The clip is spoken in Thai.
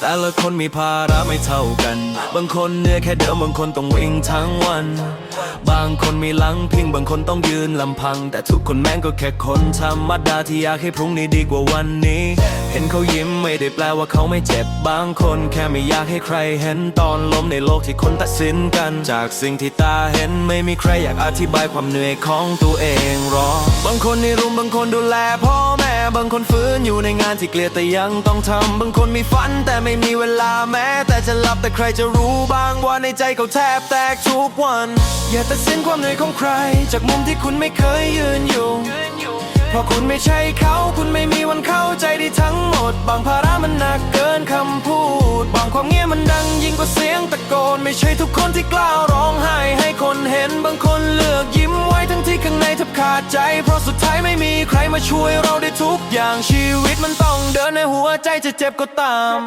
แต่ละคนมีภาระไม่เท่ากัน บางคนเหนื่อยแค่เดิมบางคนต้องวิ่งทั้งวัน บางคนมีหลังพิงบางคนต้องยืนลำพัง แต่ทุกคนแม่งก็แค่คนธรรมดาที่อยากให้พรุ่งนี้ดีกว่าวันนี้ เห็นเขายิ้มไม่ได้แปลว่าเขาไม่เจ็บ บางคนแค่ไม่อยากให้ใครเห็นตอนล้มในโลกที่คนตัดสินกัน จากสิ่งที่ตาเห็นไม่มีใครอยากอธิบายความเหนื่อยของตัวเองหรอกบางคนในรุมบางคนดูแลพ่อแม่ บางคนฟื้นอยู่ในงานที่เกลียดแต่ยังต้องทำ บางคนมีฝันแต่ไม่มีเวลาแม้ แต่จะหลับแต่ใครจะรู้บ้างว่าในใจเขาแทบแตกทุกวัน อย่าตัดสินความเหนื่อยของใคร จากมุมที่คุณไม่เคยยืนอยู่ เพราะคุณไม่ใช่เขาคุณไม่มีวันเข้าใจได้ทั้งหมด บางภาระมันหนักเกินคำพูด บางความเงียบมันดังยิ่งกว่าเสียงตะโกน ไม่ใช่ทุกคนที่กล้าร้องไห้ ขาดใจ เพราะสุดท้ายไม่มีใครมาช่วยเราได้ทุกอย่างชีวิตมันต้องเดินในหัวใจจะเจ็บก็ตาม